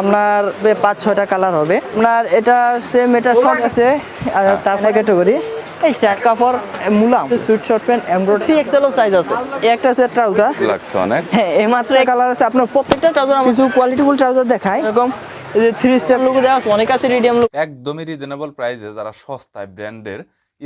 আপনার পাঁচ ছয়টা কালার হবে। আপনার এটা সেম এটা শর্ট আছে। আর তারপরে ক্যাটাগরি এই চার কাপড় মুলাম sweet short pant embroidery three এক্সেলও size আছে। একটা আছে ট্রাউজার লাগছে অনেক। হ্যাঁ এই মাত্র কালার আছে আপনার প্রত্যেকটা ট্রাউজার কিছু কোয়ালিটিফুল ট্রাউজার দেখায় এরকম এই যে থ্রি স্টেপ লোক দেওয়া আছে অনেক আছে রিডিয়াম লোক একদমই রিজনেবল প্রাইসে যারা সস্তায় ব্র্যান্ডের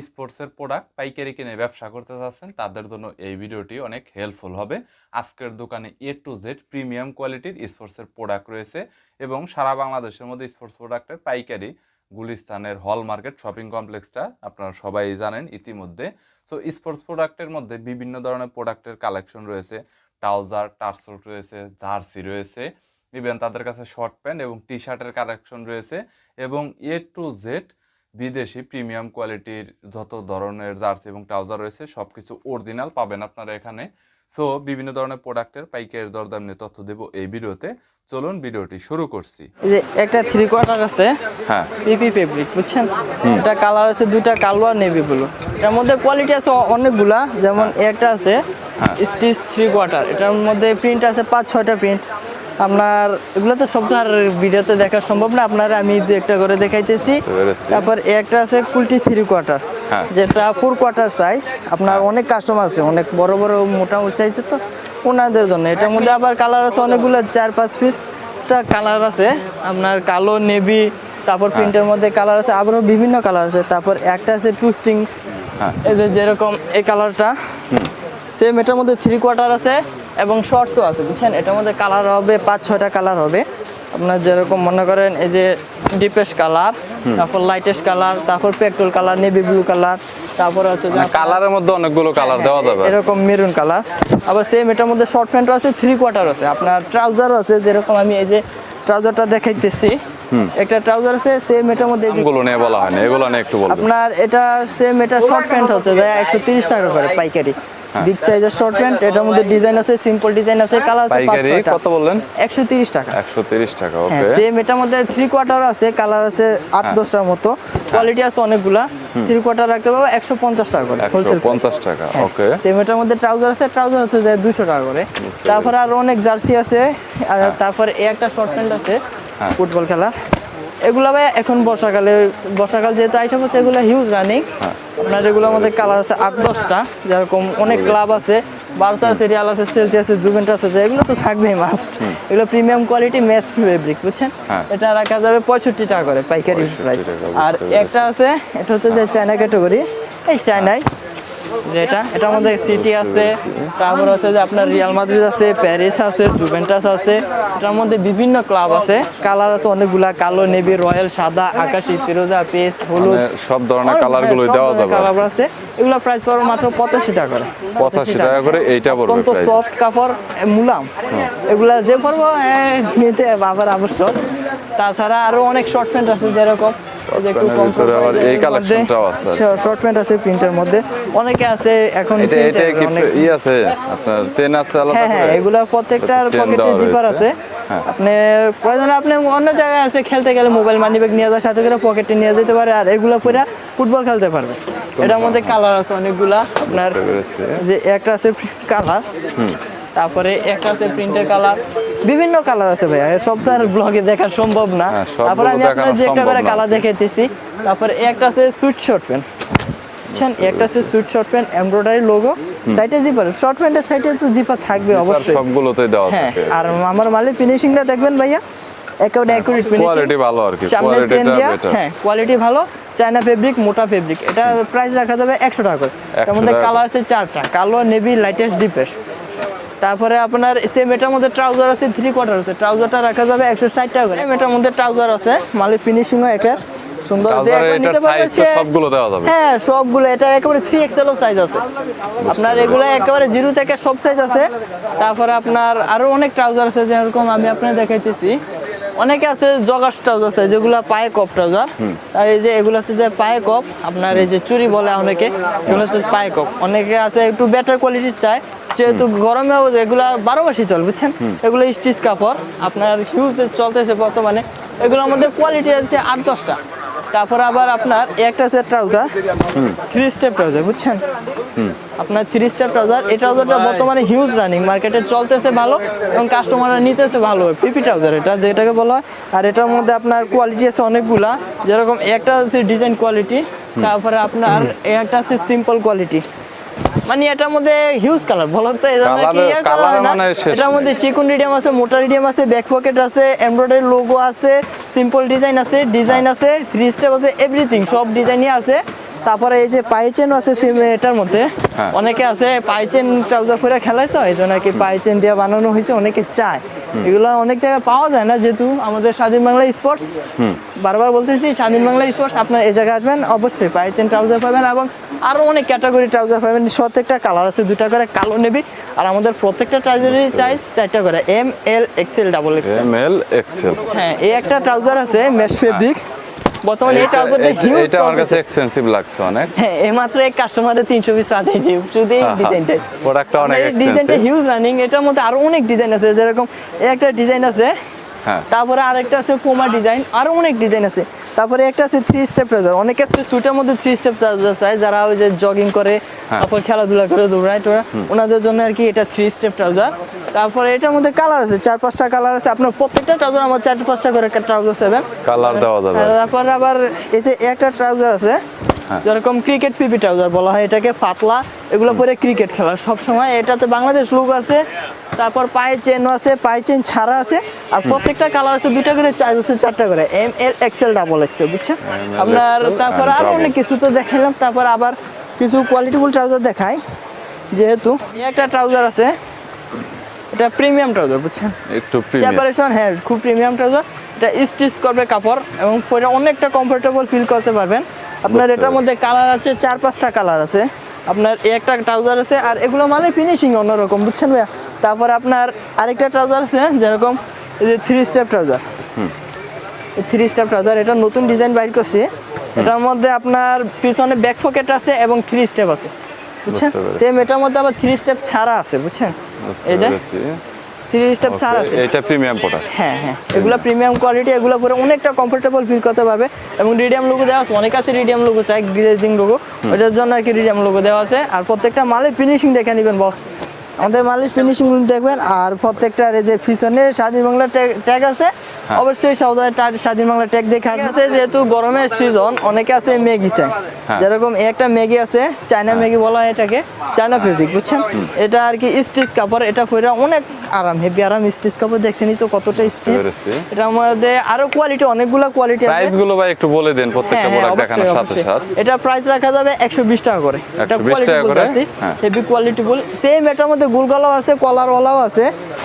স্পোর্টসের প্রোডাক্ট, পাইকারি কিনে ব্যবসা করতে চাচ্ছেন, তাদের জন্য এই ভিডিওটি অনেক হেল্পফুল হবে। আজকের দোকানে এ টু জেড প্রিমিয়াম কোয়ালিটির স্পোর্টসের প্রোডাক্ট রয়েছে এবং সারা বাংলাদেশের মধ্যে স্পোর্টস প্রোডাক্টের পাইকারি গুলিস্তানের হল মার্কেট শপিং কমপ্লেক্সটা আপনারা সবাই জানেন ইতিমধ্যে। সো স্পোর্টস প্রোডাক্টের মধ্যে বিভিন্ন ধরনের প্রোডাক্টের কালেকশন রয়েছে। ট্রাউজার, টার্সল রয়েছে, জার্সি রয়েছে ইভেন তাদের কাছে শর্ট প্যান্ট এবং টি শার্টের কালেকশন রয়েছে এবং এ টু জেড বিদেশি প্রিমিয়াম কোয়ালিটির যত ধরনের জার্সি এবং ট্রাউজার রয়েছে সব কিছু অরিজিনাল পাবেন আপনারা এখানে। সো বিভিন্ন ধরনের প্রোডাক্টের পাইকারি দরদাম নিয়ে তথ্য দেবো এই ভিডিওতে। চলুন ভিডিওটি শুরু করছি। যে একটা থ্রি কোয়ার্টার আছে হ্যাঁ। পিপি ফেব্রিক বুঝছেন? এটা কালার আছে দুইটা কালো আর নেভি ব্লু এটার মধ্যে কোয়ালিটি আছে অনেকগুলা যেমন একটা আছে স্টিচ থ্রি কোয়ার্টার এটার মধ্যে প্রিন্ট আছে পাঁচ ছয়টা প্রিন্ট আপনার এগুলো তো সব আর ভিডিওতে দেখা সম্ভব না আপনার আমি দু একটা করে দেখাইতেছি। তারপর একটা আছে কুলটি থ্রি কোয়ার্টার হ্যাঁ। যেটা ফোর কোয়ার্টার সাইজ আপনার অনেক কাস্টমার আছে অনেক বড় বড় মোটা চাইছে তো ওনাদের জন্য। এটার মধ্যে আবার কালার আছে অনেকগুলো চার পাঁচ পিস কালার আছে আপনার কালো নেভি তারপর প্রিন্টের মধ্যে কালার আছে আবারও বিভিন্ন কালার আছে। তারপর একটা আছে টুস্টিং হ্যাঁ। এই যে যেরকম এই কালারটা সেম এটার মধ্যে থ্রি কোয়ার্টার আছে। এবং শর্টসও আছে বুঝছেন? এটার মধ্যে কালার হবে পাঁচ ছয়টা কালার হবে। আপনার যেরকম মনে করেন এই যে ডিপেস্ট কালার তারপর লাইটেস্ট কালার তারপর petrol colour navy blue colour তারপর হচ্ছে মানে কালারের মধ্যে অনেকগুলো কালার দেওয়া যাবে। এরকম মেরুন কালার আবার সেম এটার মধ্যে শর্ট প্যান্টও আছে থ্রি কোয়ার্টার আছে। আপনার ট্রাউজারও আছে যেরকম আমি এই যে ট্রাউজারটা দেখাইতেছি একটা ট্রাউজার আছে সেম এটার মধ্যে এগুলো নিয়ে বলা হয়নি এগুলো নিয়ে একটু বলবেন আপনার এটা সেম এটা শর্ট প্যান্ট আছে যা একশো তিরিশ টাকা করে পাইকারি। বিগ সাইজের শর্ট প্যান্ট এটার মধ্যে ডিজাইন আছে সিম্পল ডিজাইন আছে কালার আছে পাইকারি কত বললেন? একশো তিরিশ টাকা। একশো তিরিশ টাকা হ্যাঁ ওকে সেম এটার মধ্যে থ্রি কোয়ার্টার আছে কালার আছে আট দশটার মতো। কোয়ালিটি আছে অনেকগুলা। থ্রি কোয়ার্টার রাখতে পারব একশো পঞ্চাশ টাকা করে হোলসেল টাকা ওকে সেম এটার মধ্যে ট্রাউজার আছে ট্রাউজার আছে যে দুশো টাকা করে। তারপরে আর অনেক জার্সি আছে। আর তারপরে এই একটা শর্ট প্যান্ট আছে হ্যাঁ। ফুটবল খেলা। এগুলো ভাই এখন বর্ষাকালে বর্ষাকাল যেহেতু আইটেম হচ্ছে এগুলো হিউজ রানিং। আপনার এগুলোর মধ্যে কালার আছে আট দশটা যেরকম অনেক ক্লাব আছে বার্সা আছে রিয়াল আছে সেলসি আছে জুভেন্টাস আছে এগুলো তো থাকবেই মাস্ট এগুলো প্রিমিয়াম কোয়ালিটি ম্যাচ ফেব্রিক বুঝছেন? হ্যাঁ। এটা রাখা যাবে পঁয়ষট্টি টাকা করে পাইকারি 65 প্রাইস আর একটা আছে এটা হচ্ছে যে চায়না ক্যাটাগরি এই চায়নায় যেটা এটার মধ্যে সিটি আছে তারপর হচ্ছে যে আপনার রিয়াল মাদ্রিদ আছে প্যারিস আছে জুভেন্টাস আছে এটার মধ্যে বিভিন্ন ক্লাব আছে কালার আছে অনেকগুলা কালো নেভি রয়্যাল সাদা আকাশি ফিরোজা পেস্ট হলুদ মানে সব ধরনের কালারগুলো দেওয়া যাবে। কালার আছে এগুলো প্রাইস পড়বে মাত্র পঁচাশি টাকা করে। পঁচাশি টাকা করে এইটা পড়বে অত্যন্ত সফট কাপড় মুলাম। এগুলা যে পরবো এ, নিতে বাবার আবশ্যক। তাছাড়া আরও অনেক শর্ট প্যান্ট আছে যেরকম ভিতরে আবার এই কালেকশনটাও আছে। শর্ট প্যান্ট আছে প্রিন্টের মধ্যে। অনেকে আছে এখন এটা এটা কি ই আছে? আপনার চেন আছে আলাদা হ্যাঁ হ্যাঁ এগুলা প্রত্যেকটার পকেটে জিপার আছে। হ্যাঁ। আপনি প্রয়োজনে আপনি অন্য জায়গায় আছে খেলতে গেলে মোবাইল মানি ব্যাগ নিয়ে যাওয়ার সাথে করে পকেটে নিয়ে যেতে পারে আর এগুলো পরে ফুটবল খেলতে পারবে। এটার মধ্যে কালার আছে অনেকগুলা। আপনার যে একটা আছে কালার তারপরে একটা আছে প্রিন্টের কালার। বিভিন্ন কালার আছে ভাইয়া সব তো আর ব্লগে দেখা সম্ভব না। হ্যাঁ, তারপরে আমি আপনার যে একটা করে কালার দেখাইতেছি। তারপরে একটা আছে সুইট শর্ট প্যান্ট। একটা আছে sweet short pant embroidery logo. সাইডে জিপার শর্ট প্যান্টের সাইডে তো জিপার থাকবে অবশ্যই। দেওয়া হ্যাঁ আর আমার মালের ফিনিশিংটা দেখবেন ভাইয়া। একেবারে অ্যাকুরেট ফিনিশিং কোয়ালিটি ভালো আর কি। সামনে চেন কোয়ালিটিটা দিয়া বেটার হ্যাঁ কোয়ালিটি ভালো। চায়না ফেব্রিক মোটা ফেব্রিক এটা প্রাইস রাখা যাবে একশো টাকা করে। তার মধ্যে কালার আছে চারটা। কালো নেভি লাইটেস্ট ডিপেস্ট তারপরে আপনার সেম এটার মধ্যে ট্রাউজার আছে থ্রি কোয়ার্টার আছে। ট্রাউজারটা রাখা যাবে একশো ষাট টাকা করে। এটার মধ্যে ট্রাউজার আছে মালের ফিনিশিংও একের। সুন্দর যে নিতে পারবে সবগুলো দেওয়া যাবে। হ্যাঁ সবগুলো। এটা একেবারে থ্রি এক্সেলও সাইজ আছে। আপনার এগুলো একেবারে জিরো থেকে সব সাইজ আছে। তারপরে আপনার আরও অনেক ট্রাউজার আছে যেরকম আমি আপনার দেখাইতেছি। অনেকে আছে জগার্স ট্রাউজার আছে যেগুলো পায়ে কপ ট্রাউজার আর এই যে এগুলো হচ্ছে যে পায়ে কপ। আপনার এই যে চুরি বলে অনেকে এগুলো হচ্ছে পায়ে কপ। অনেকে আছে একটু বেটার কোয়ালিটির চায়। যেহেতু গরমে এগুলা বারো মাসই চল বুঝছেন? এগুলো স্টিচ কাপড় আপনার হিউজ চলতেছে বর্তমানে। এগুলোর মধ্যে কোয়ালিটি আছে আট দশটা। তারপর আবার আপনার একটা set trouser three step trouser বুঝছেন? আপনার থ্রি স্টেপ ট্রাউজার এই ট্রাউজারটা বর্তমানে হিউজ রানিং মার্কেটে চলতেছে ভালো এবং কাস্টমাররা নিতেছে ভালো পিপি ট্রাউজার এটা যেটাকে বলা হয়। আর এটার মধ্যে আপনার কোয়ালিটি আছে অনেকগুলা যেরকম একটা আছে ডিজাইন কোয়ালিটি তারপরে আপনার একটা আছে সিম্পল কোয়ালিটি মানে এটার মধ্যে হিউজ কালার বলো তো হয়। মানে এটার মধ্যে চিকুন রিডিয়াম আছে মোটা রিডিয়াম আছে ব্যাক পকেট আছে এমব্রয়ডারি লোগো আছে সিম্পল ডিজাইন আছে ডিজাইন আছে থ্রি স্টেপ আছে এভরিথিং সব ডিজাইনই আছে তারপরে এই যে পাই চেন আছে এটার মধ্যে হ্যাঁ। অনেকে আছে পাই চেন ট্রাউজার করে খেলায় তো এই জন্য কি পাই চেন দিয়ে বানানো হয়েছে অনেকে চায় এগুলো অনেক জায়গায় পাওয়া যায় না যেহেতু আমাদের স্বাধীন বাংলা স্পোর্টস বারবার বলতেছি স্বাধীন বাংলা স্পোর্টস আপনার এই জায়গায় আসবেন অবশ্যই পাইছেন ট্রাউজার পাবেন এবং আরও অনেক ক্যাটাগরি ট্রাউজার পাবেন। প্রত্যেকটা কালার আছে দুটা করে কালো নেবি। আর আমাদের প্রত্যেকটা ট্রাউজারের চাইজ চারটা করে M L XL double XL M L XL হ্যাঁ এই একটা ট্রাউজার আছে মেশ ফেব্রিক বর্তমানে এই ট্রাউজারটা হিউজ এটা আমার কাছে এক্সপেন্সিভ লাগছে অনেক। হ্যাঁ এইমাত্র এক কাস্টমারের তিনশো পিস পাঠিয়েছি শুধু এই প্রোডাক্টটা অনেক ডিজাইনটা হিউজ রানিং এটার মধ্যে আরও অনেক ডিজাইন আছে যেরকম একটা ডিজাইন আছে তারপরে আরেকটা আছে পোমা ডিজাইন আরও অনেক ডিজাইন আছে। তারপরে একটা আছে থ্রি স্টেপ ট্রাউজার অনেকে আছে সুটের মধ্যে থ্রি স্টেপ ট্রাউজার চায় যারা ওই যে জগিং করে হ্যাঁ। তারপর খেলাধুলা করে দৌড়ায় টোরা ওনাদের জন্য আর কি এটা থ্রি স্টেপ ট্রাউজার তারপরে এটার মধ্যে কালার আছে চার পাঁচটা কালার আছে। আপনার প্রত্যেকটা ট্রাউজার আমার চার পাঁচটা করে একটা ট্রাউজার পাবেন কালার দেওয়া যাবে। তারপর আবার এতে একটা ট্রাউজার আছে হ্যাঁ। যেরকম ক্রিকেট পিপি ট্রাউজার বলা হয় এটাকে পাতলা এগুলো পরে ক্রিকেট খেলা। সব সময় এটাতে বাংলাদেশ লোক আছে তারপর পায়ে চেনও আছে পায়ে চেন ছাড়া আছে আর প্রত্যেকটা কালার আছে দুটা করে চার্জ আছে চারটা করে। M L XL double XL বুঝছেন আপনার তারপর and আরও অনেক কিছু তো দেখাইলাম তারপর আবার কিছু কোয়ালিটিফুল ট্রাউজার দেখাই। যেহেতু একটা ট্রাউজার আছে এটা প্রিমিয়াম ট্রাউজার বুঝছেন? একটু প্রিমিয়াম হ্যাঁ খুব প্রিমিয়াম ট্রাউজার এটা স্টিচ করবে কাপড় এবং পরে অনেকটা কমফোর্টেবল ফিল করতে পারবেন। আপনার এটার মধ্যে কালার আছে চার পাঁচটা কালার আছে। আপনার একটা ট্রাউজার আছে আর এগুলো মানে ফিনিশিং অন্যরকম বুঝছেন ভাইয়া? তারপর আপনার আরেকটা ট্রাউজার আছে যেরকম এই যে three step trouser three step trouser এটা নতুন ডিজাইন বাইর করছি। এটার মধ্যে আপনার পিছনে ব্যাক পকেট আছে এবং থ্রি স্টেপ আছে বুঝছেন। সেম এটার মধ্যে আবার থ্রি স্টেপ ছাড়া আছে বুঝছেন? এই যে। থ্রি স্টেপ ছাড়া আছে। এটা প্রিমিয়াম প্রোডাক্ট হ্যাঁ হ্যাঁ। এগুলো প্রিমিয়াম কোয়ালিটি এগুলো পরে অনেকটা কমফোর্টেবল ফিল করতে পারবে। এবং রিডিয়াম লোগো দেওয়া আছে অনেক আছে রিডিয়াম লোগো চাই গ্লেজিং লোগো ওটার জন্য আর কি রিডিয়াম লোগো দেওয়া আছে। আর প্রত্যেকটা মালে ফিনিশিং দেখে নেবেন বস আমাদের মালের ফিনিশিং দেখবেন আর প্রত্যেকটার এই যে পিছনে স্বাধীন বাংলা ট্যাগ আছে। অবশ্যই সৌদায় স্বাধীন বাংলা ট্যাগ দেখে আছে। যেহেতু গরমের সিজন অনেকে আছে ম্যাগি চাই হ্যাঁ। যেরকম একটা ম্যাগি আছে চায়না ম্যাগি বলা হয় এটাকে চায়না ফেব্রিক বুঝছেন? এটা আর কি স্টিচ কাপড় এটা পরে অনেক আরাম হেভি আরাম স্টিচ কাপড় দেখছেনই তো কতটা স্টিচ। এটার মধ্যে আরও কোয়ালিটি অনেকগুলা কোয়ালিটি আছে। প্রাইসগুলো ভাই একটু বলে দেন প্রত্যেকটা হ্যাঁ, হ্যাঁ, প্রোডাক্ট অবশ্যই, দেখানোর সাথে অবশ্যই। সাথে। এটা প্রাইস রাখা যাবে একশো বিশ টাকা করে। 120 টাকা করে? হ্যাঁ। হেভি কোয়ালিটি ফুল সেম এটার মধ্যে গোলগলাও আছে কলারওয়ালাও আছে।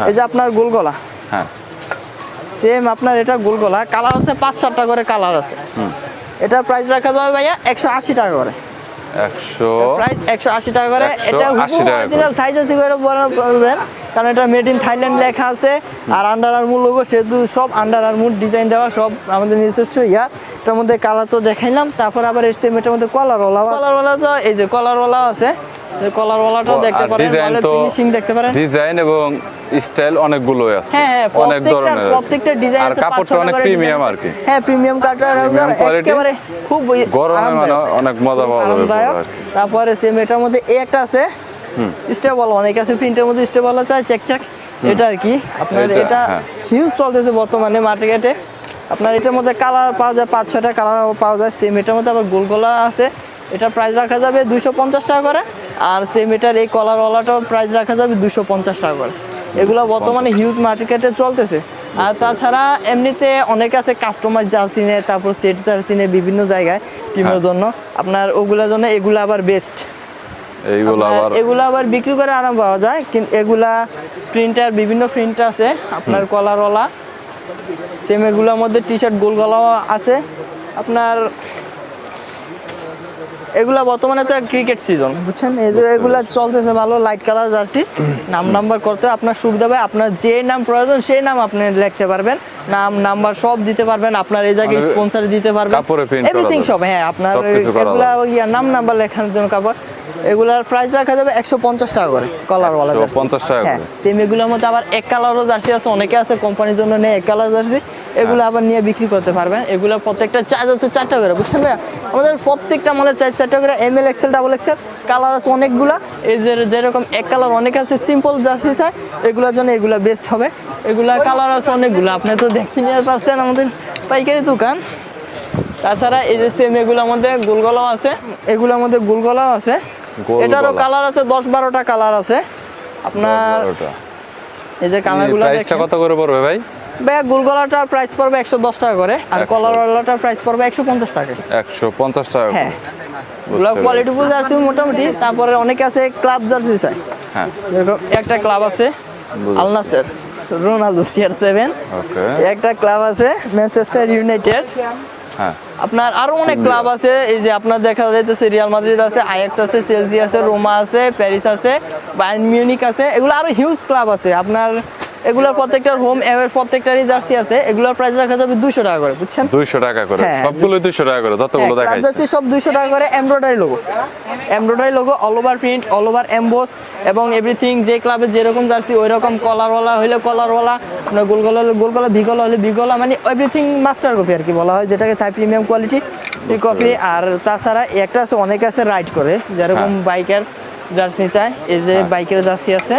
এই যে আপনার গোলগলা। হ্যাঁ। সেম আপনার এটা গোলগলা। কালার আছে পাঁচ সাতটা করে কালার আছে। এটা প্রাইস রাখা যাবে ভাইয়া একশো আশি টাকা করে। কারণ এটা মেড ইন থাইল্যান্ড লেখা আছে। আর আন্ডার আর্মুর লোগো সেহেতু সব আন্ডার আর্মুর ডিজাইন দেওয়া সব আমাদের নিজস্ব ইয়ার। এটার মধ্যে কালার তো দেখাইলাম। তারপর আবার এসছে এটার মধ্যে কলারওয়ালা কলারওয়ালা তো এই যে কলার কলারওয়ালাও আছে। দেখতে পারেন ডিজাইন তো ফিনিশিং দেখতে পারেন। ডিজাইন এবং স্টাইল অনেকগুলোই আছে হ্যাঁ হ্যাঁ অনেক ধরনের প্রত্যেকটা ডিজাইন আর কাপড়টা অনেক প্রিমিয়াম আর কি। হ্যাঁ প্রিমিয়াম কাটার quality। একেবারে খুব গরমে মানে অনেক মজা পাওয়া যাবে। তারপরে সেম এটার মধ্যে এই একটা আছে স্টেবল অনেক আছে প্রিন্টের মধ্যে স্টেবল আছে চেক চেক এটা আর কি। আপনার এটা, এটা হ্যাঁ। হিউজ চলতেছে বর্তমানে মার্কেটে আপনার এটার মধ্যে কালার পাওয়া যায় পাঁচ ছয়টা কালার পাওয়া যায়। সেম এটার মধ্যে আবার গোলগোলা আছে। এটা প্রাইস রাখা যাবে দুইশো পঞ্চাশ টাকা করে। আর সেম এটার এই কলারওয়ালাটাও প্রাইস রাখা যাবে দুশো পঞ্চাশ টাকা করে। এগুলো বর্তমানে হিউজ মার্কেটে চলতেছে। আর তাছাড়া এমনিতে অনেক আছে কাস্টমার জার্সি নেয় তারপর সেট জার্সি নেয় বিভিন্ন জায়গায় টিমের হ্যাঁ। জন্য। আপনার ওগুলোর জন্য এগুলো আবার বেস্ট এইগুলো আবার এগুলো আবার বিক্রি করে আরাম পাওয়া যায় কিন্তু এগুলা প্রিন্টার বিভিন্ন প্রিন্ট আছে আপনার কলারওয়ালা সেম এগুলোর মধ্যে টি শার্ট গোল গলাও আছে। আপনার এগুলা বর্তমানে তো ক্রিকেট সিজন বুঝছেন? এই যে এগুলা চলতেছে ভালো লাইট কালার জার্সি। নাম নাম্বার করতে আপনার সুবিধা হবে। আপনার যে নাম প্রয়োজন সেই নাম আপনি লিখতে পারবেন। নাম নাম্বার সব দিতে পারবেন। আপনার এই জায়গায় মানে স্পন্সর দিতে পারবেন। এভরিথিং সব হ্যাঁ আপনার এগুলা। নাম নাম্বার লেখার জন্য কাপড়। এগুলার প্রাইস রাখা যাবে একশো পঞ্চাশ টাকা করে কলার ওয়ালা 150 টাকা করে। সেম এগুলোর মধ্যে আবার এক কালারও জার্সি আছে অনেকে আছে কোম্পানির জন্য নেই এক কালার জার্সি এগুলো আবার নিয়ে বিক্রি করতে পারবেন। এগুলো প্রত্যেকটা চার্জ আছে চারটা করে বুঝছেন ভাইয়া? আমাদের প্রত্যেকটা মালের চার্জ চারটা করে M L XL double XL colour আছে অনেকগুলা। এই যে যেরকম এক কালার অনেক আছে সিম্পল জার্সি চাই এগুলোর জন্য এগুলো বেস্ট হবে। এগুলা কালার আছে অনেকগুলো আপনি তো দেখতে নিয়ে পাচ্ছেন আমাদের পাইকারি দোকান। তাছাড়া এই যে সেম এগুলোর মধ্যে গোলগলাও আছে। এগুলোর মধ্যে গোলগলাও আছে। এটারও কালার আছে দশ বারোটা কালার আছে। আপনার এই যে কালারগুলো প্রাইসটা কত করে পড়বে ভাই? ব্যাগ গোলগলাটার প্রাইস পড়বে একশো দশ টাকা করে আর 100 কলারওয়ালাটার প্রাইস পড়বে একশো পঞ্চাশ টাকা একশো পঞ্চাশ টাকা করে। হ্যাঁ। বুঝতে কোয়ালিটি ফুল জার্সি মোটামুটি তারপরে অনেকে আছে ক্লাব জার্সি চাই হ্যাঁ। একটা ক্লাব আছে বুঝেছি। আলনাসের রোনালদো সিআর সেভেন ওকে। একটা ক্লাব আছে ম্যানচেস্টার ইউনাইটেড হ্যাঁ। আপনার আরও অনেক ক্লাব আছে এই যে আপনার দেখা যাইতেছে রিয়াল মাদ্রিদ আছে আইএক্স আছে চেলসি আছে রোমা আছে প্যারিস আছে বায়ার্ন মিউনিক আছে এগুলো আরও হিউজ ক্লাব আছে। আপনার এগুলোর প্রত্যেকটার হোম এওয়ের প্রত্যেকটারই জার্সি আছে এগুলোর প্রাইস রাখা যাবে দুশো টাকা করে বুঝছেন? দুইশো টাকা করে। হ্যাঁ, সবগুলো দুইশো টাকা করে যতগুলো হ্যাঁ, দেখাইছে। জার্সি সব দুইশো টাকা করে embroidery logo embroidery logo all over print all over emboss এবং এভরিথিং যে ক্লাবে যেরকম জার্সি ওই রকম কলারওয়ালা হলে কলারওয়ালা আপনার গোলগলা হলে গোলগলা ভিগলা হলে ভিগলা মানে এভরিথিং মাস্টার কপি আর কি বলা হয় যেটাকে থাই প্রিমিয়াম কোয়ালিটি কপি আর তাছাড়া একটা আছে অনেক আছে রাইড করে যেরকম বাইকের জার্সি চায় এই যে বাইকের জার্সি আছে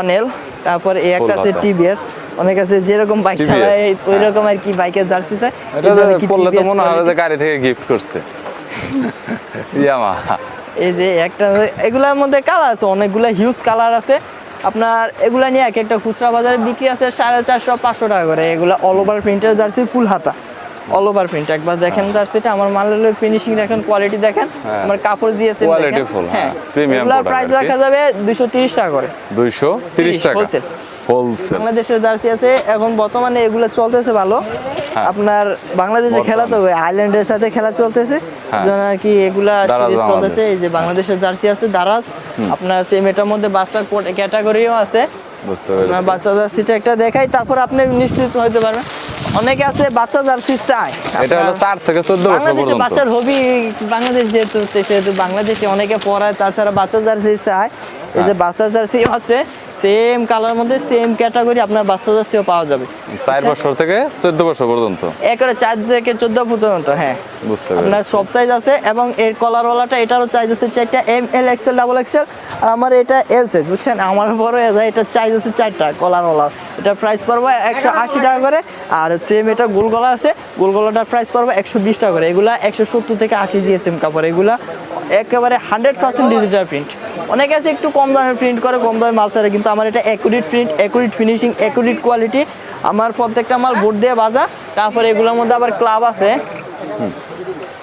অনেল তারপর এই একটা আছে টিভিএস অনেক আছে যেরকম বাইক চালায় ওই রকম আর কি বাইকের জার্সি চায় এটা পড়লে তো মনে হয় যে গাড়ি থেকে গিফট করছে। ইয়ামা এই যে একটা এগুলার মধ্যে কালার আছে অনেকগুলা হিউজ কালার আছে। আপনার এগুলা নিয়ে এক একটা খুচরা বাজারে বিক্রি আছে সাড়ে চারশো পাঁচশো টাকা করে। এগুলা অল ওভার প্রিন্টের জার্সি ফুল হাতা। অল ওভার প্রিন্ট একবার দেখেন জার্সিটা আমার মালের ফিনিশিং দেখেন কোয়ালিটি দেখেন। হ্যাঁ। আমার কাপড় দিয়েছে Quality full, হ্যাঁ। Premium product প্রাইস রাখা যাবে দুশো তিরিশ টাকা করে। দুইশো তিরিশ টাকা। Wholesale। হোলসেল বাংলাদেশের জার্সি আছে। এখন বর্তমানে এগুলো চলতেছে ভালো। হ্যাঁ। আপনার বাংলাদেশের খেলা তো আইল্যান্ডের সাথে খেলা চলতেছে। হ্যাঁ। আর কি এগুলা সিরিজ চলতেছে। এই যে বাংলাদেশের জার্সি আছে দারাজ। আপনার সেম এটার মধ্যে বাচ্চা ক্যাটাগরিও আছে। বুঝতে পেরেছি। বাচ্চা জার্সিটা একটা দেখাই। তারপর আপনি নিশ্চিত হতে পারবেন। অনেকে আছে বাচ্চা জার্সি চায়। এটা হলো 4 থেকে চোদ্দ বছর পর্যন্ত পর্যন্ত। বাচ্চার হবি বাংলাদেশ যেহেতু সেহেতু বাংলাদেশে অনেকে পড়ায় তাছাড়া বাচ্চা জার্সি চায় এই যে বাচ্চা জার্সি আছে সেম কালার মধ্যে সেম ক্যাটাগরি আপনার বাচ্চা জার্সিও পাওয়া যাবে। চার বছর থেকে চোদ্দ বছর পর্যন্ত। একবারে চার থেকে চোদ্দ পর্যন্ত হ্যাঁ। বুঝতে আপনার সব সাইজ আছে এবং এর কলারওয়ালাটা এটারও সাইজ আছে চারটা M L XL double XL আর আমার এটা এল সাইজ বুঝছেন? আমার বড় এটা সাইজ আছে চারটা কলারওয়ালা এটা প্রাইস পড়বে একশো আশি টাকা করে আর সেম এটা গোলগলা আছে গোলগলাটার প্রাইস পড়বে একশো বিশ টাকা করে। এগুলা একশো সত্তর থেকে আশি জিএসএম কাপড় এগুলা একেবারে হান্ড্রেড পার্সেন্ট ডিজিটাল প্রিন্ট। অনেকে আছে একটু কম দামে প্রিন্ট করে কম দামে মাল ছাড়ে কিন্তু আমার এটা accurate print accurate finishing accurate quality আমার প্রত্যেকটা মাল বোর্ড দিয়ে বাজা তারপরে এগুলোর মধ্যে আবার ক্লাব আছে।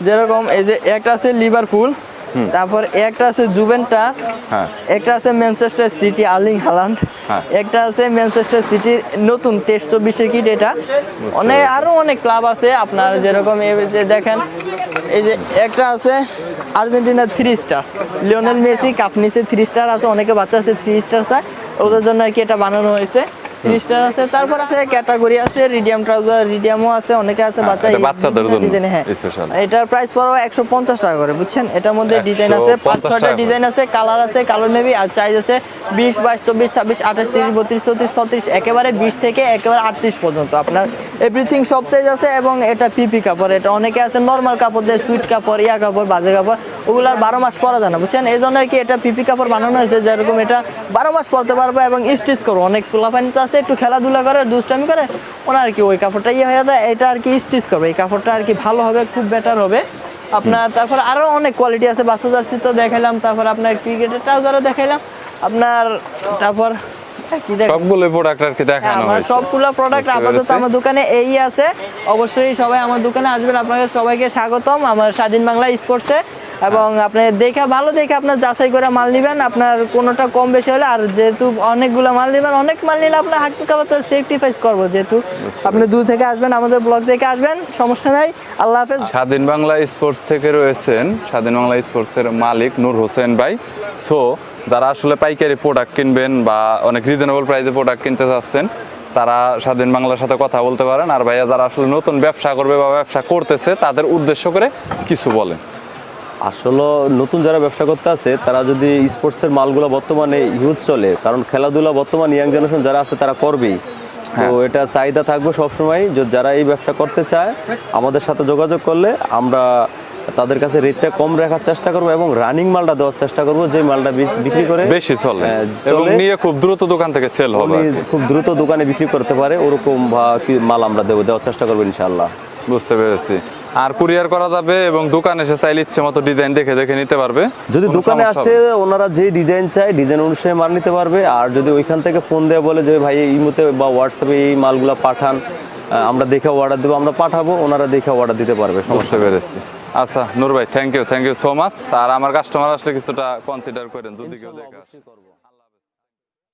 যেরকম এই যে একটা আছে লিভারপুল তারপর একটা আছে জুভেন্টাস হ্যাঁ। একটা আছে ম্যানচেস্টার সিটি আর্লিং হালান্ড। একটা আছে ম্যানচেস্টার সিটির নতুন তেইশ চব্বিশের কিট এটা। অনেক আরও অনেক ক্লাব আছে আপনার যেরকম দেখেন এই যে একটা আছে আর্জেন্টিনার three star Lionel Messi cup নিচে থ্রি স্টার আছে, অনেকে বাচ্চা আছে থ্রি স্টার চায়। ওদের জন্য আর কি এটা বানানো হয়েছে। থ্রি আছে তারপর আছে ক্যাটাগরি আছে রিডিয়াম ট্রাউজার রিডিয়ামও আছে অনেকে আছে হ্যাঁ, বাচ্চা এটা বাচ্চাদের জন্য ডিজাইনে হ্যাঁ। এটার প্রাইস পড়ো একশো পঞ্চাশ টাকা করে বুঝছেন? এটার মধ্যে ডিজাইন আছে পাঁচ 150 ছয়টা ডিজাইন আছে কালার আছে কালার নেবি আর চাইজ আছে বিশ বাইশ চব্বিশ ছাব্বিশ আঠাশ তিরিশ বত্রিশ চৌত্রিশ ছত্রিশ একেবারে বিশ থেকে একেবারে আটত্রিশ পর্যন্ত আপনার এভরিথিং সব সাইজ আছে এবং এটা পিপি কাপড় এটা অনেকে আছে নর্মাল কাপড় দেয় সুইট কাপড় ইয়া কাপড় বাজে কাপড় ওগুলো আর বারো মাস পরা যায় না বুঝছেন? এই জন্য কি এটা পিপি কাপড় বানানো হয়েছে যেরকম এটা বারো মাস পরতে পারবে এবং স্টিচ করব। অনেক পোলাপানি তো আছে একটু খেলাধুলা করে দুষ্টামি করে ওরা আর কি ওই কাপড়টা ইয়ে হয়ে যায় এটা আর কি স্টিচ করবে। এই কাপড়টা আর কি ভালো হবে খুব বেটার হবে। আপনার তারপর আরও অনেক কোয়ালিটি আছে বাচ্চা জার্সি তো দেখাইলাম তারপর আপনার ক্রিকেটের ট্রাউজারও দেখাইলাম। আপনার তারপর সবগুলো প্রোডাক্ট আর কি হ্যাঁ, দেখানো হয়েছে। সবগুলো প্রোডাক্ট আপাতত আমার দোকানে এই আছে। অবশ্যই সবাই আমার দোকানে আসবেন আপনাদের সবাইকে স্বাগতম। আমার স্বাধীন বাংলা স্পোর্টসে এবং আপনি দেখে ভালো দেখে আপনার যাচাই করে মাল নেবেন আপনার কোনোটা কম বেশি হলে আর যেহেতু অনেকগুলো মাল নেবেন অনেক মাল নিলে আপনার হাট কাপাতে সেফটিফাইস করব যেহেতু। আপনি দূর থেকে আসবেন আমাদের ব্লগ থেকে আসবেন সমস্যা নাই। আল্লাহ হাফেজ। স্বাধীন বাংলা স্পোর্টস থেকে রয়েছেন স্বাধীন বাংলা স্পোর্টসের মালিক নূর হোসেন ভাই। সো যারা আসলে পাইকারি প্রোডাক্ট কিনবেন বা অনেক রিজনেবল প্রাইসে প্রোডাক্ট কিনতে চাচ্ছেন তারা স্বাধীন বাংলার সাথে কথা বলতে পারেন। আর ভাইয়া যারা আসলে নতুন ব্যবসা করবে বা ব্যবসা করতেছে তাদের উদ্দেশ্য করে কিছু বলেন। আসলে নতুন যারা ব্যবসা করতে আছে তারা যদি স্পোর্টসের মালগুলো বর্তমানে ইউজ চলে কারণ খেলাধুলা বর্তমান ইয়াং জেনারেশন যারা আছে তারা করবেই। তো এটা চাহিদা থাকবে সবসময় যে যারা এই ব্যবসা করতে চায় আমাদের সাথে যোগাযোগ করলে আমরা তাদের কাছে রেটটা কম রাখার চেষ্টা করব এবং রানিং মালটা দেওয়ার চেষ্টা করব যে মালটা বিক্রি করে বেশি চলে। হ্যাঁ, এবং নিয়ে খুব দ্রুত দোকান থেকে সেল হবে খুব দ্রুত দোকানে বিক্রি করতে পারে ওরকম মাল আমরা দেবো দেওয়ার চেষ্টা করব ইনশাল্লাহ বুঝতে পেরেছি। আর কুরিয়ার করা যাবে এবং দোকানে এসে চাইলে ইচ্ছে মতো ডিজাইন দেখে দেখে নিতে পারবে। যদি দোকানে আসে ওনারা যে ডিজাইন চায় ডিজাইন অনুসারে মাল নিতে পারবে। আর যদি ওইখান থেকে ফোন দিয়ে বলে যে ভাই ইমোতে বা হোয়াটসঅ্যাপে এই মালগুলো পাঠান আমরা দেখে অর্ডার দেবো আমরা পাঠাবো। ওনারা দেখে অর্ডার দিতে পারবে বুঝতে পেরেছি। আচ্ছা নূর ভাই thank you thank you so much আর আমার কাস্টমার আসলে কিছুটা কনসিডার করেন যদি কেউ দেখে